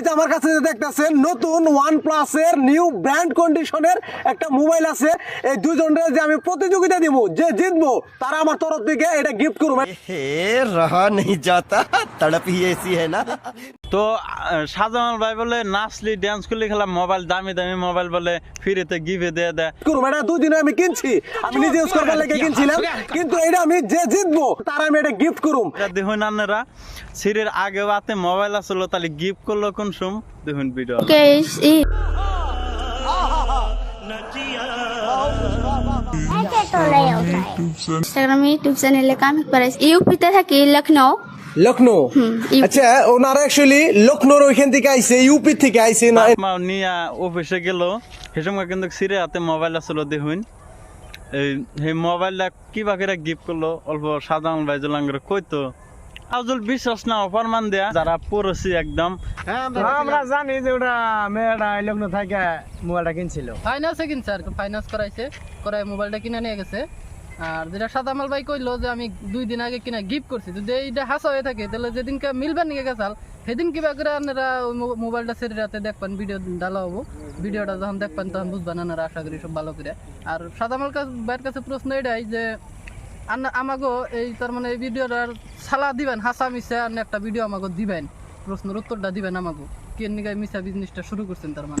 এই যে আমার কাছে যে দেখতেছে নতুন ওয়ান প্লাসের নিউ ব্র্যান্ড কন্ডিশনের একটা মোবাইল আছে। এই দুজনের যে আমি প্রতিযোগিতা দিব যে জিতবো তারা আমার তরফ থেকে এটা গিফট করবে। হে রহা নেই যাতা তড়প হি এসি হে না। তো সাজামাল ভাই বলে নাসলি ড্যান্স করলে খেলা মোবাইল দামি দামি মোবাইল বলে ফিরেতে গিভে দিয়ে দে করুম এটা দুই দুদিনে আমি কিনছি। আমি নিজে ইউজ করবার লেগে কিনছিলাম। কিন্তু এটা আমি যে জিতবো তার আমি এটা গিফট করুম। দেখুন আপনারা সিরের আগে বাতে মোবাইল আসলো তাহলে গিফট করল কোন সুম দেখুন ভিডিও. ইনস্টাগ্রামে ইউটিউব চ্যানেলে কামিক পারাইস ইউপিতে থাকি লখনৌ লখনৌ আচ্ছা ওনারা অ্যাকচুয়ালি লখনৌর ওইখান থেকে আইছে ইউপি থেকে আইছে না? মা নিয়া অফিসে গেল। সে সময় কিন্তু সিরে হাতে মোবাইল আসলো দেখুন। এই সেই মোবাইলটা কিবা করে গিফট করল? অল্প সাধারণ ভাই জলাঙ্গর কইতো। আজল বিশ্বাস না অপরমান দেয়া। যারা পড়ছি একদম আমরা জানি যে ওটা মেয়েটা লগ্ন থেকে মোবাইলটা কিনছিল। ফাইন্যান্সে কিনছে আর ফাইন্যান্স করাইছে করাই মোবাইলটা কিনে নিয়ে গেছে। আর যেটা সাদামাল ভাই কইলো যে আমি দুই দিন আগে কিনা গিফট করছি যদি এইটা হাসা হয়ে থাকে তাহলে যেদিনকে মিলবেন নিয়ে গেছাল সেদিন কিবা করে আপনারা ওই মোবাইলটা সেরে রাতে দেখবেন ভিডিও ডালা হব। ভিডিওটা যখন দেখবেন তখন বুঝবেন আপনারা আশা করি সব ভালো করে। আর সাদামাল কাছে ভাইয়ের কাছে প্রশ্ন এটাই যে আমাগো এই তার মানে এই ভিডিওটার সালা দিবেন হাসা মিশা আর একটা ভিডিও আমাগো দিবেন। প্রশ্নের উত্তরটা দিবেন আমাকে। কে নিগায় মিশা বিজনেসটা শুরু করছেন তার মানে?